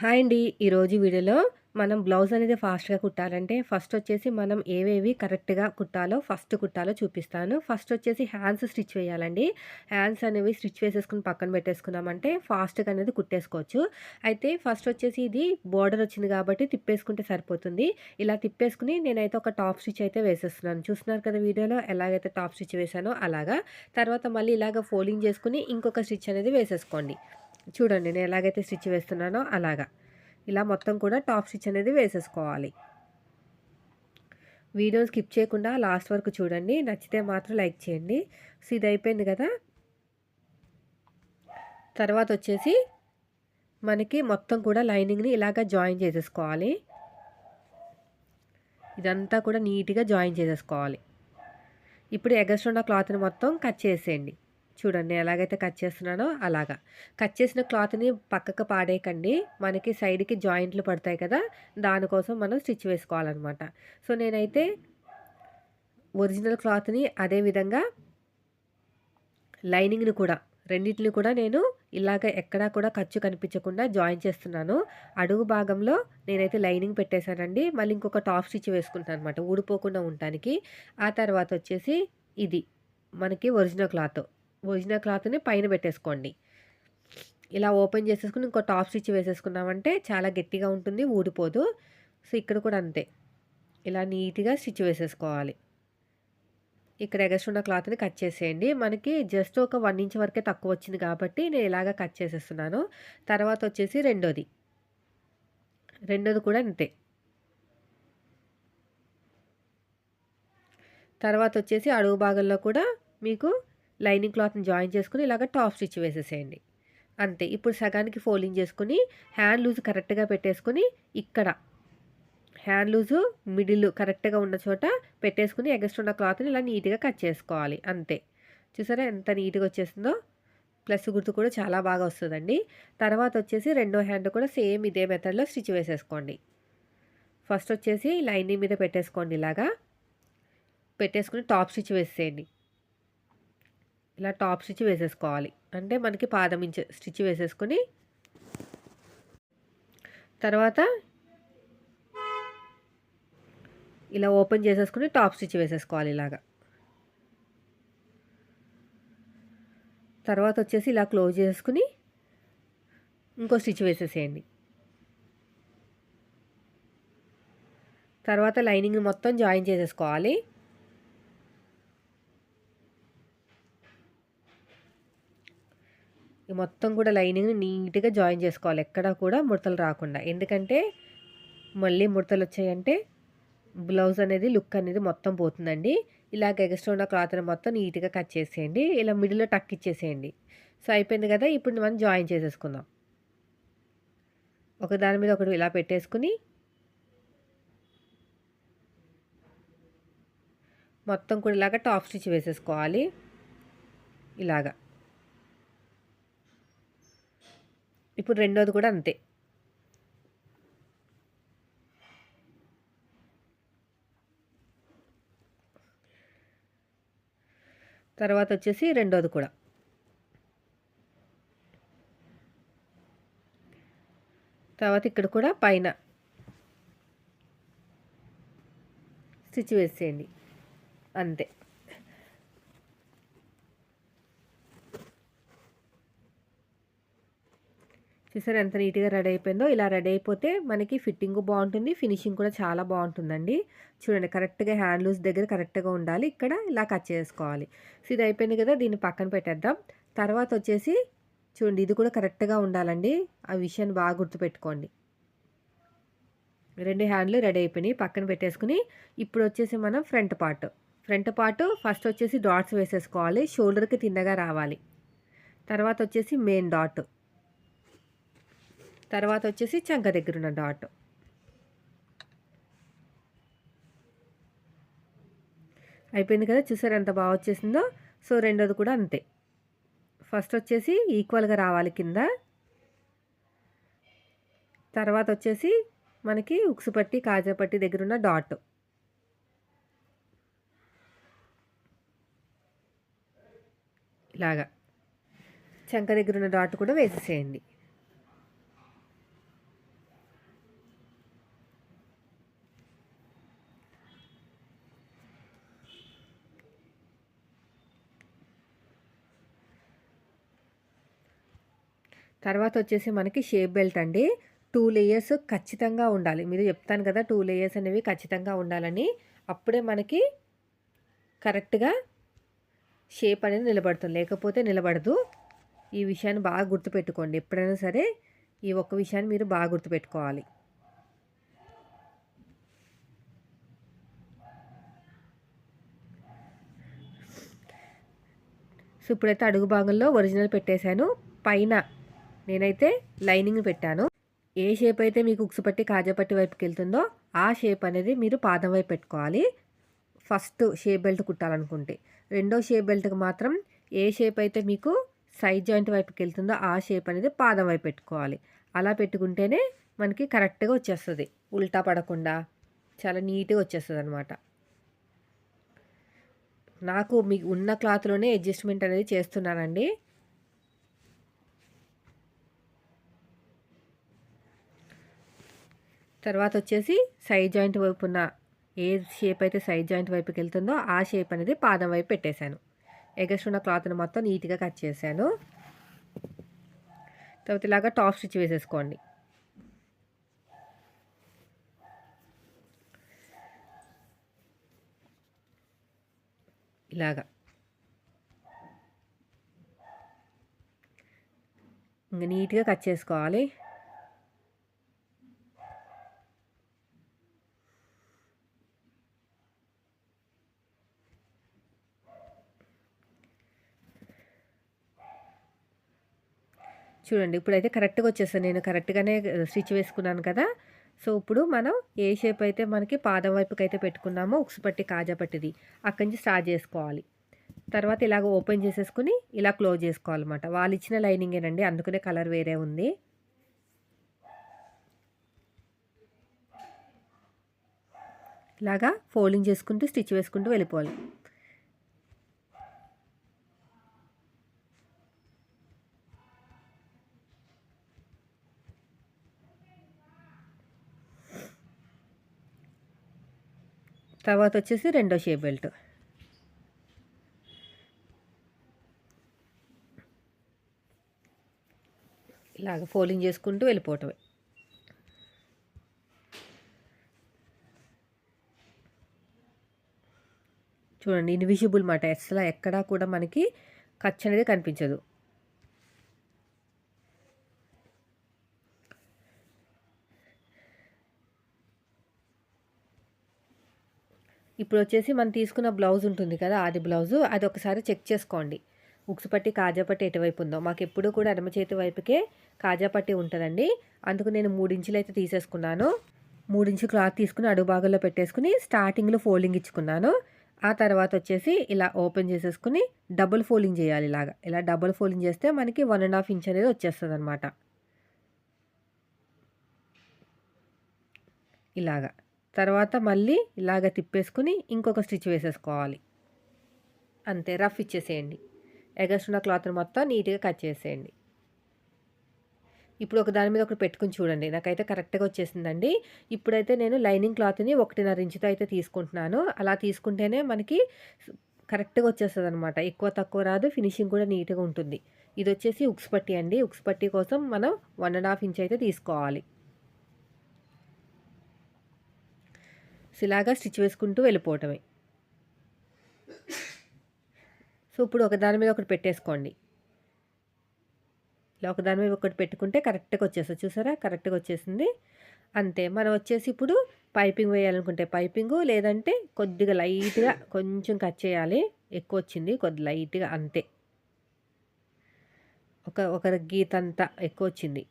Hi అండి. ఈరోజు వీడియోలో మనం బ్లౌజ్ అనేది ఫాస్ట్‌గా కుట్టాలంటే ఫస్ట్ వచ్చేసి మనం ఏవేవి కరెక్ట్‌గా కుట్టాలో ఫస్ట్ కుట్టాలో చూపిస్తాను. ఫస్ట్ వచ్చేసి హ్యాండ్స్ స్టిచ్ వేయాలండి. హ్యాండ్స్ అనేవి స్టిచ్ వేసేసుకుని పక్కన పెట్టేసుకున్నామంటే ఫాస్ట్‌గా అనేది కుట్టేసుకోవచ్చు. అయితే ఫస్ట్ వచ్చేసి ఇది బోర్డర్ వచ్చింది కాబట్టి తిప్పేసుకుంటే సరిపోతుంది. ఇలా తిప్పేసుకుని నేనైతే ఒక టాప్ స్టిచ్ అయితే వేసేస్తున్నాను. చూస్తున్నారు కదా వీడియోలో ఎలాగైతే టాప్ స్టిచ్ వేసానో అలాగా. తర్వాత మళ్ళీ ఇలాగ ఫోల్డింగ్ చేసుకుని ఇంకొక స్టిచ్ అనేది వేసేసుకోండి. చూడండి నేను ఎలాగైతే స్టిచ్ వేస్తున్నానో అలాగా. ఇలా మొత్తం కూడా టాప్ స్టిచ్ అనేది వేసేసుకోవాలి. వీడియో స్కిప్ చేయకుండా లాస్ట్ వరకు చూడండి. నచ్చితే మాత్రం లైక్ చేయండి. సో ఇది అయిపోయింది కదా? తర్వాత వచ్చేసి మనకి మొత్తం కూడా లైనింగ్ని ఇలాగ జాయిన్ చేసేసుకోవాలి. ఇదంతా కూడా నీట్గా జాయిన్ చేసేసుకోవాలి. ఇప్పుడు ఎగస్ట్రా క్లాత్ని మొత్తం కట్ చేసేయండి. చూడండి ఎలాగైతే కట్ చేస్తున్నానో అలాగా. కట్ చేసిన క్లాత్ని పక్కకు పాడేయకండి. మనకి సైడ్కి జాయింట్లు పడతాయి కదా దానికోసం మనం స్టిచ్ వేసుకోవాలన్నమాట. సో నేనైతే ఒరిజినల్ క్లాత్ని అదేవిధంగా లైనింగ్ని కూడా రెండింటిని కూడా నేను ఇలాగ ఎక్కడా కూడా ఖర్చు కనిపించకుండా జాయిన్ చేస్తున్నాను. అడుగు భాగంలో నేనైతే లైనింగ్ పెట్టేశానండి. మళ్ళీ ఇంకొక టాప్ స్టిచ్ వేసుకుంటాను అనమాట ఊడిపోకుండా ఉండటానికి. ఆ తర్వాత వచ్చేసి ఇది మనకి ఒరిజినల్ క్లాత్. ఒరిజినల్ క్లాత్ని పైన పెట్టేసుకోండి. ఇలా ఓపెన్ చేసేసుకుని ఇంకో టాప్ స్టిచ్ వేసేసుకున్నామంటే చాలా గట్టిగా ఉంటుంది ఊడిపోదు. సో ఇక్కడ కూడా అంతే. ఇలా నీట్గా స్టిచ్ వేసేసుకోవాలి. ఇక్కడ ఎగస్ట్ ఉన్న క్లాత్ని కట్ చేసేయండి. మనకి జస్ట్ ఒక వన్ ఇంచ్ వరకే తక్కువ వచ్చింది కాబట్టి నేను ఇలాగ కట్ చేసేస్తున్నాను. తర్వాత వచ్చేసి రెండోది. రెండోది కూడా అంతే. తర్వాత వచ్చేసి అడుగు భాగంలో కూడా మీకు లైనింగ్ క్లాత్ని జాయిన్ చేసుకుని ఇలాగ టాప్ స్టిచ్ వేసేసేయండి. అంతే. ఇప్పుడు సగానికి ఫోల్డింగ్ చేసుకుని హ్యాండ్ లూజ్ కరెక్ట్గా పెట్టేసుకుని ఇక్కడ హ్యాండ్ లూజు మిడిల్ కరెక్ట్గా ఉన్న చోట పెట్టేసుకుని ఎగస్ట్ ఉన్న క్లాత్ని ఇలా నీట్గా కట్ చేసుకోవాలి. అంతే. చూసారా ఎంత నీట్గా వచ్చేసిందో? ప్లస్ గుర్తు కూడా చాలా బాగా వస్తుందండి. తర్వాత వచ్చేసి రెండో హ్యాండ్ కూడా సేమ్ ఇదే మెథడ్లో స్టిచ్ వేసేసుకోండి. ఫస్ట్ వచ్చేసి లైనింగ్ మీద పెట్టేసుకోండి ఇలాగా. పెట్టేసుకుని టాప్ స్టిచ్ వేసేయండి ఇలా టాప్ స్టిచ్ వేసేసుకోవాలి. అంటే మనకి పాదం ఇంచ్ స్టిచ్ వేసేసుకొని తర్వాత ఇలా ఓపెన్ చేసేసుకుని టాప్ స్టిచ్ వేసేసుకోవాలి ఇలాగా. తర్వాత వచ్చేసి ఇలా క్లోజ్ చేసుకుని ఇంకో స్టిచ్ వేసేసేయండి. తర్వాత లైనింగ్ మొత్తం జాయిన్ చేసేసుకోవాలి. మొత్తం కూడా లైనింగ్ని నీట్గా జాయిన్ చేసుకోవాలి. ఎక్కడ కూడా ముడతలు రాకుండా. ఎందుకంటే మళ్ళీ ముడతలు వచ్చాయంటే బ్లౌజ్ అనేది లుక్ అనేది మొత్తం పోతుందండి. ఇలాగ ఎగస్ట్రా ఉన్న క్లాత్ని మొత్తం నీట్గా కట్ చేసేయండి. ఇలా మిడిల్లో టక్ ఇచ్చేసేయండి. సో అయిపోయింది కదా ఇప్పుడు మనం జాయిన్ చేసేసుకుందాం. ఒక దాని మీద ఒకటి ఇలా పెట్టేసుకుని మొత్తం కూడా ఇలాగ టాప్ స్టిచ్ వేసేసుకోవాలి. ఇలాగా. ఇప్పుడు రెండోది కూడా అంతే. తర్వాత వచ్చేసి రెండోది కూడా. తర్వాత ఇక్కడ కూడా పైన స్టిచ్ వేసేయండి. అంతే. చూసారు ఎంత నీట్గా రెడీ అయిపోయిందో ఇలా రెడీ అయిపోతే మనకి ఫిట్టింగ్ బాగుంటుంది ఫినిషింగ్ కూడా చాలా బాగుంటుందండి. చూడండి కరెక్ట్గా హ్యాండ్ లూజ్ దగ్గర కరెక్ట్గా ఉండాలి. ఇక్కడ ఇలా కట్ చేసుకోవాలి. సో ఇది అయిపోయింది కదా దీన్ని పక్కన పెట్టేద్దాం. తర్వాత వచ్చేసి చూడండి ఇది కూడా కరెక్ట్గా ఉండాలండి. ఆ విషయాన్ని బాగా గుర్తుపెట్టుకోండి. రెండు హ్యాండ్లు రెడీ అయిపోయినాయి పక్కన పెట్టేసుకుని ఇప్పుడు వచ్చేసి మనం front part. Front part first వచ్చేసి డాట్స్ వేసేసుకోవాలి షోల్డర్కి తిన్నగా రావాలి. తర్వాత వచ్చేసి మెయిన్ డాట్. తర్వాత వచ్చేసి చంక దగ్గర ఉన్న డాట్ అయిపోయింది కదా? చూసారు ఎంత బాగా వచ్చేసిందో? సో రెండోది కూడా అంతే. ఫస్ట్ వచ్చేసి ఈక్వల్గా రావాలి కింద. తర్వాత వచ్చేసి మనకి ఉక్సు పట్టి కాజా పట్టి దగ్గర ఉన్న డాట్ ఇలాగా. చంక దగ్గర ఉన్న డాట్ కూడా వేసేసేయండి. తర్వాత వచ్చేసి మనకి షేప్ బెల్ట్ అండి. టూ లేయర్స్ ఖచ్చితంగా ఉండాలి. మీరు చెప్తాను కదా టూ లేయర్స్ అనేవి ఖచ్చితంగా ఉండాలని. అప్పుడే మనకి కరెక్ట్గా షేప్ అనేది నిలబడుతుంది. లేకపోతే నిలబడదు. ఈ విషయాన్ని బాగా గుర్తుపెట్టుకోండి. ఎప్పుడైనా సరే ఈ ఒక్క విషయాన్ని మీరు బాగా గుర్తుపెట్టుకోవాలి. సో ఇప్పుడైతే అడుగు భాగంలో ఒరిజినల్ పెట్టేశాను. పైన నేనైతే లైనింగ్ పెట్టాను. ఏ షేప్ అయితే మీకు ఉక్సు పట్టి కాజాపట్టి వైపుకి వెళ్తుందో ఆ షేప్ అనేది మీరు పాదం వైపు పెట్టుకోవాలి. ఫస్ట్ షేప్ బెల్ట్ కుట్టాలనుకుంటే. రెండో షేప్ బెల్ట్కి మాత్రం ఏ షేప్ అయితే మీకు సైడ్ జాయింట్ వైపుకి వెళ్తుందో ఆ షేప్ అనేది పాదం వైపు పెట్టుకోవాలి. అలా పెట్టుకుంటేనే మనకి కరెక్ట్గా వచ్చేస్తుంది. ఉల్టా పడకుండా చాలా నీట్గా వచ్చేస్తుంది అనమాట నాకు మీకు ఉన్న క్లాత్లోనే అడ్జస్ట్మెంట్ అనేది చేస్తున్నానండి. తర్వాత వచ్చేసి సైడ్ జాయింట్ వైపు ఉన్న ఏ షేప్ అయితే సైడ్ జాయింట్ వైపుకి వెళ్తుందో ఆ షేప్ అనేది పాదం వైపు పెట్టేశాను. ఎగస్ట్ ఉన్న క్లాత్ని మొత్తం నీట్గా కట్ చేశాను. తర్వాత ఇలాగా టాప్ స్టిచ్ వేసేసుకోండి. ఇలాగా. ఇంకా నీట్గా కట్ చేసుకోవాలి. చూడండి ఇప్పుడైతే కరెక్ట్గా వచ్చేస్తాను నేను కరెక్ట్గానే స్టిచ్ వేసుకున్నాను కదా. సో ఇప్పుడు మనం ఏ షేప్ అయితే మనకి పాదం వైపుకి అయితే పెట్టుకున్నామో ఉక్సు పట్టి కాజా పట్టిది అక్కడి నుంచి స్టార్ట్ చేసుకోవాలి. తర్వాత ఇలాగ ఓపెన్ చేసేసుకుని ఇలా క్లోజ్ చేసుకోవాలన్నమాట. వాళ్ళు ఇచ్చిన లైనింగేనండి అందుకనే కలర్ వేరే ఉంది. ఇలాగా ఫోల్డింగ్ చేసుకుంటూ స్టిచ్ వేసుకుంటూ వెళ్ళిపోవాలి. తర్వాత వచ్చేసి రెండో షేప్ బెల్ట్. ఇలాగ ఫోల్డింగ్ చేసుకుంటూ వెళ్ళిపోవటమే. చూడండి ఇన్విజిబుల్ మాట. అసలు ఎక్కడా కూడా మనకి ఖర్చు అనేది కనిపించదు. ఇప్పుడు వచ్చేసి మనం తీసుకున్న బ్లౌజ్ ఉంటుంది కదా అది బ్లౌజు అది ఒకసారి చెక్ చేసుకోండి. ఉక్సు పట్టి కాజాపట్టి ఎటువైపు ఉందో. మాకు ఎప్పుడూ కూడా ఎడమ చేతి వైపుకే కాజాపట్టి ఉంటుందండి. అందుకు నేను మూడించులు అయితే తీసేసుకున్నాను. మూడించు క్లాత్ తీసుకుని అడుగు భాగంలో పెట్టేసుకుని స్టార్టింగ్లో ఫోల్డింగ్ ఇచ్చుకున్నాను. ఆ తర్వాత వచ్చేసి ఇలా ఓపెన్ చేసేసుకుని డబుల్ ఫోల్డింగ్ చేయాలి ఇలాగా. ఇలా డబుల్ ఫోల్డింగ్ చేస్తే మనకి వన్ అండ్ హాఫ్ ఇంచ్ అనేది వచ్చేస్తుంది అనమాట ఇలాగా. తర్వాత మళ్ళీ ఇలాగ తిప్పేసుకుని ఇంకొక స్టిచ్ వేసేసుకోవాలి. అంతే రఫ్ ఇచ్చేసేయండి. ఎగస్ట్రున్న క్లాత్ని మొత్తం నీట్గా కట్ చేసేయండి. ఇప్పుడు ఒక దాని మీద ఒకటి పెట్టుకుని చూడండి. నాకైతే కరెక్ట్గా వచ్చేసిందండి. ఇప్పుడైతే నేను లైనింగ్ క్లాత్ని ఒకటిన్నర ఇంచుతో అయితే తీసుకుంటున్నాను. అలా తీసుకుంటేనే మనకి కరెక్ట్గా వచ్చేస్తుంది అనమాట ఎక్కువ తక్కువ రాదు ఫినిషింగ్ కూడా నీట్గా ఉంటుంది. ఇది వచ్చేసి ఉక్స్ పట్టి అండి. ఉక్స్ పట్టి కోసం మనం వన్ అండ్ హాఫ్ ఇంచ్ అయితే తీసుకోవాలి. ఇలాగా స్టిచ్ వేసుకుంటూ వెళ్ళిపోవటమే. సో ఇప్పుడు ఒకదాని మీద ఒకటి పెట్టేసుకోండి. ఇలా ఒకదాని మీద ఒకటి పెట్టుకుంటే కరెక్ట్గా వచ్చేస్తుంది. చూసారా? కరెక్ట్గా వచ్చేసింది. అంతే. మనం వచ్చేసి ఇప్పుడు పైపింగ్ వేయాలనుకుంటే పైపింగు లేదంటే కొద్దిగా లైట్గా కొంచెం కట్ చేయాలి. ఎక్కువ వచ్చింది కొద్ది లైట్గా అంతే. ఒక ఒక గీత అంతా ఎక్కువ వచ్చింది.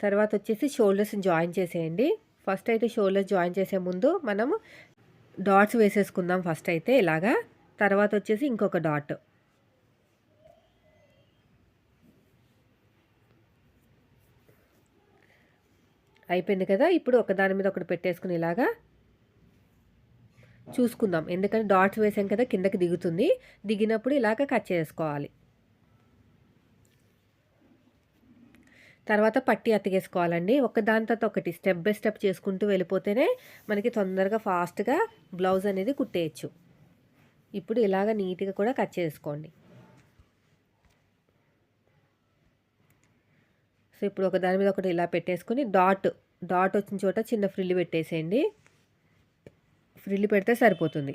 తర్వాత వచ్చేసి షోల్డర్స్ జాయిన్ చేసేయండి. ఫస్ట్ అయితే షోల్డర్ జాయిన్ చేసే ముందు మనము డాట్స్ వేసేసుకుందాం ఫస్ట్ అయితే ఇలాగా. తర్వాత వచ్చేసి ఇంకొక డాట్. అయిపోయింది కదా? ఇప్పుడు ఒకదాని మీద ఒకటి పెట్టేసుకుని ఇలాగా చూసుకుందాం. ఎందుకంటే డాట్స్ వేసాం కదా కిందకి దిగుతుంది. దిగినప్పుడు ఇలాగ కట్ చేసుకోవాలి. తర్వాత పట్టి అతికేసుకోవాలండి. ఒక దాని తర్వాత ఒకటి స్టెప్ బై స్టెప్ చేసుకుంటూ వెళ్ళిపోతేనే మనకి తొందరగా ఫాస్ట్గా బ్లౌజ్ అనేది కుట్టేయచ్చు. ఇప్పుడు ఇలాగ నీట్గా కూడా కట్ చేసుకోండి. సో ఇప్పుడు ఒక దాని మీద ఒకటి ఇలా పెట్టేసుకుని డాట్ డాట్ వచ్చిన చోట చిన్న ఫ్రిల్ పెట్టేసేయండి. ఫ్రిల్ పెడితే సరిపోతుంది.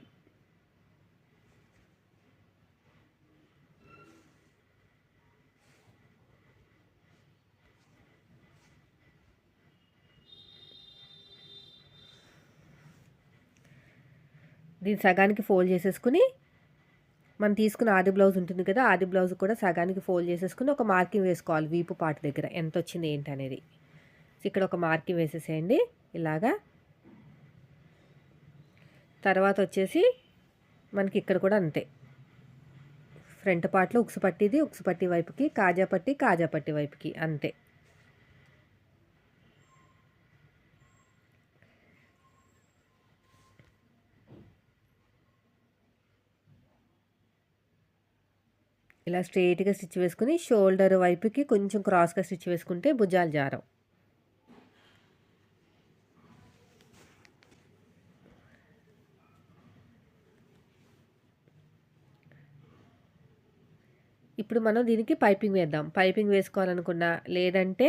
దీన్ని సగానికి ఫోల్డ్ చేసేసుకుని మనం తీసుకున్న ఆది బ్లౌజ్ ఉంటుంది కదా ఆది బ్లౌజ్ కూడా సగానికి ఫోల్డ్ చేసేసుకుని ఒక మార్కింగ్ వేసుకోవాలి వీపు పాట దగ్గర. ఎంత వచ్చింది ఏంటి అనేది. ఇక్కడ ఒక మార్కింగ్ వేసేసేయండి. ఇలాగా. తర్వాత వచ్చేసి మనకి ఇక్కడ కూడా అంతే. ఫ్రంట్ పార్ట్లో ఉక్సు పట్టిది ఉక్సు పట్టి వైపుకి కాజా పట్టి కాజా పట్టి వైపుకి అంతే. ఇలా స్ట్రైట్గా స్టిచ్ వేసుకుని షోల్డర్ వైపుకి కొంచెం క్రాస్గా స్టిచ్ వేసుకుంటే భుజాలు జారం ఇప్పుడు మనం దీనికి పైపింగ్ వేద్దాం. పైపింగ్ వేసుకోవాలనుకున్నా లేదంటే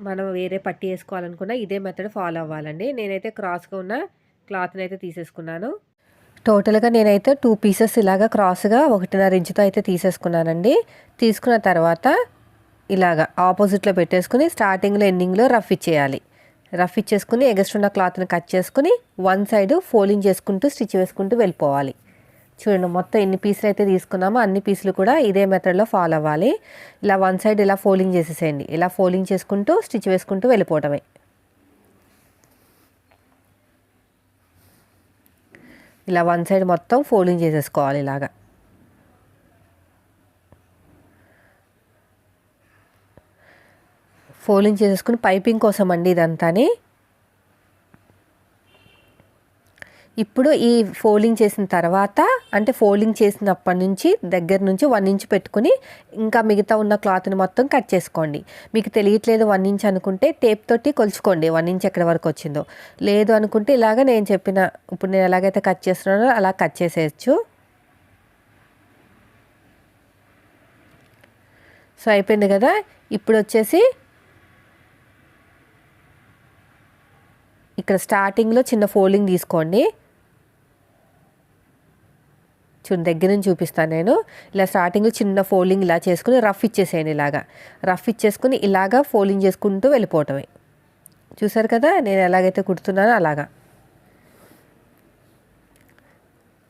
మనం వేరే పట్టి వేసుకోవాలనుకున్నా ఇదే మెథడ్ ఫాలో అవ్వాలండి. నేనైతే క్రాస్గా ఉన్న క్లాత్ని అయితే తీసేసుకున్నాను. టోటల్గా నేనైతే టూ పీసెస్ ఇలాగా క్రాస్గా ఒకటిన్నర ఇంచుతో అయితే తీసేసుకున్నానండి. తీసుకున్న తర్వాత ఇలాగా ఆపోజిట్లో పెట్టేసుకుని స్టార్టింగ్లో ఎండింగ్లో రఫ్ ఇచ్చేయాలి. రఫ్ ఇచ్చేసుకుని ఎగస్ట్ ఉన్న క్లాత్ని కట్ చేసుకుని వన్ సైడ్ ఫోల్డింగ్ చేసుకుంటూ స్టిచ్ వేసుకుంటూ వెళ్ళిపోవాలి. చూడండి మొత్తం ఎన్ని పీసులు అయితే తీసుకున్నామో అన్ని పీసులు కూడా ఇదే మెథడ్లో ఫాలో అవ్వాలి. ఇలా వన్ సైడ్ ఇలా ఫోల్డింగ్ చేసేసేయండి. ఇలా ఫోల్డింగ్ చేసుకుంటూ స్టిచ్ వేసుకుంటూ వెళ్ళిపోవటమే ఇలా వన్ సైడ్ మొత్తం ఫోల్డింగ్ చేసేసుకోవాలి ఇలాగా. ఫోల్డింగ్ చేసేసుకుని పైపింగ్ కోసం అండి ఇదంతాని. ఇప్పుడు ఈ ఫోల్డింగ్ చేసిన తర్వాత అంటే ఫోల్డింగ్ చేసినప్పటి నుంచి దగ్గర నుంచి వన్ ఇంచ్ పెట్టుకుని ఇంకా మిగతా ఉన్న క్లాత్ని మొత్తం కట్ చేసుకోండి. మీకు తెలియట్లేదు వన్ ఇంచ్ అనుకుంటే టేప్ తోటి కొలుచుకోండి వన్ ఇంచ్ ఎక్కడి వరకు వచ్చిందో. లేదు అనుకుంటే ఇలాగ నేను చెప్పిన ఇప్పుడు నేను ఎలాగైతే కట్ చేస్తున్నానో అలా కట్ చేసేయచ్చు. సో అయిపోయింది కదా? ఇప్పుడు వచ్చేసి ఇక్కడ స్టార్టింగ్లో చిన్న ఫోల్డింగ్ తీసుకోండి. చూడండి దగ్గర నుంచి చూపిస్తాను నేను. ఇలా స్టార్టింగ్ చిన్న ఫోల్డింగ్ ఇలా చేసుకుని రఫ్ ఇచ్చేసేయండి ఇలాగా. రఫ్ ఇచ్చేసుకుని ఇలాగా ఫోల్డింగ్ చేసుకుంటూ వెళ్ళిపోవటమే. చూసారు కదా నేను ఎలాగైతే కుడుతున్నానో అలాగా.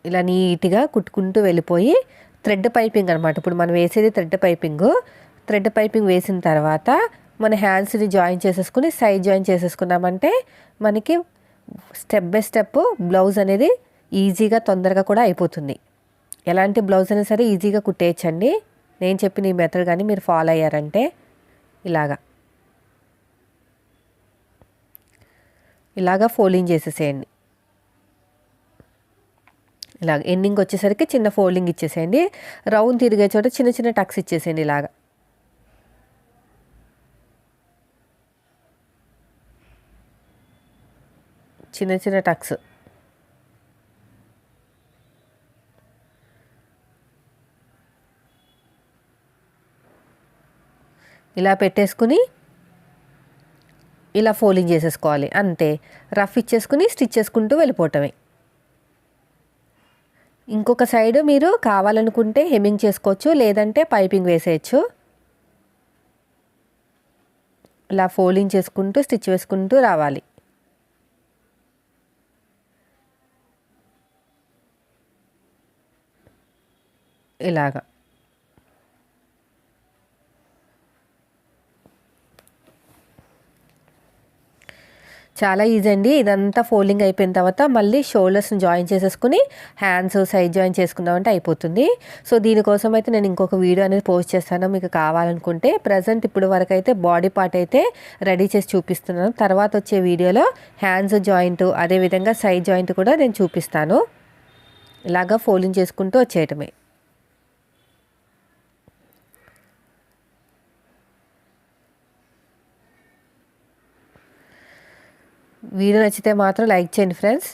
ఇలా నీట్గా కుట్టుకుంటూ వెళ్ళిపోయి థ్రెడ్ పైపింగ్ అనమాట ఇప్పుడు మనం వేసేది థ్రెడ్ పైపింగ్ థ్రెడ్ పైపింగ్ వేసిన తర్వాత మన హ్యాండ్స్ని జాయిన్ చేసేసుకుని సైడ్ జాయిన్ చేసేసుకున్నామంటే మనకి స్టెప్ బై స్టెప్ బ్లౌజ్ అనేది ఈజీగా తొందరగా కూడా అయిపోతుంది. ఎలాంటి బ్లౌజ్ అయినా సరే ఈజీగా కుట్టేయచ్చండి. నేను చెప్పిన ఈ మెథడ్ కానీ మీరు ఫాలో అయ్యారంటే ఇలాగా. ఇలాగా ఫోల్డింగ్ చేసేసేయండి. ఇలాగ ఎండింగ్ వచ్చేసరికి చిన్న ఫోల్డింగ్ ఇచ్చేసేయండి. రౌండ్ తిరిగే చోట చిన్న చిన్న టక్స్ ఇచ్చేసేయండి ఇలాగా. చిన్న చిన్న టక్స్ ఇలా పెట్టేసుకుని ఇలా ఫోల్డింగ్ చేసేసుకోవాలి. అంతే. రఫ్ ఇచ్చేసుకుని స్టిచ్ చేసుకుంటూ వెళ్ళిపోవటమే. ఇంకొక సైడ్ మీరు కావాలనుకుంటే హెమ్మింగ్ చేసుకోవచ్చు లేదంటే పైపింగ్ వేసేయచ్చు. ఇలా ఫోల్డింగ్ చేసుకుంటూ స్టిచ్ వేసుకుంటూ రావాలి. ఇలాగా. చాలా ఈజీ అండి. ఇదంతా ఫోల్డింగ్ అయిపోయిన తర్వాత మళ్ళీ షోల్డర్స్ని జాయిన్ చేసేసుకుని హ్యాండ్స్ సైడ్ జాయిన్ చేసుకున్నామంటే అయిపోతుంది. సో దీనికోసం అయితే నేను ఇంకొక వీడియో అనేది పోస్ట్ చేస్తాను. మీకు కావాలనుకుంటే ప్రజెంట్ ఇప్పుడు వరకు అయితే బాడీ పార్ట్ అయితే రెడీ చేసి చూపిస్తున్నాను. తర్వాత వచ్చే వీడియోలో హ్యాండ్స్ జాయింట్ అదేవిధంగా సైడ్ జాయింట్ కూడా నేను చూపిస్తాను. ఇలాగా ఫోల్డింగ్ చేసుకుంటూ వచ్చేయటమే. వీడియో నచ్చితే మాత్రం లైక్ చేయండి ఫ్రెండ్స్.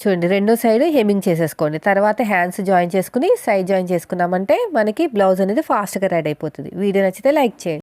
చూడండి రెండో సైడ్ హెమ్మింగ్ చేసేసుకోండి. తర్వాత హ్యాండ్స్ జాయిన్ చేసుకుని సైడ్ జాయిన్ చేసుకున్నామంటే మనకి బ్లౌజ్ అనేది ఫాస్ట్గా రెడీ అయిపోతుంది. వీడియో నచ్చితే లైక్ చేయండి.